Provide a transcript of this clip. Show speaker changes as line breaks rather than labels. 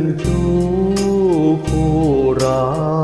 นชูคู่รา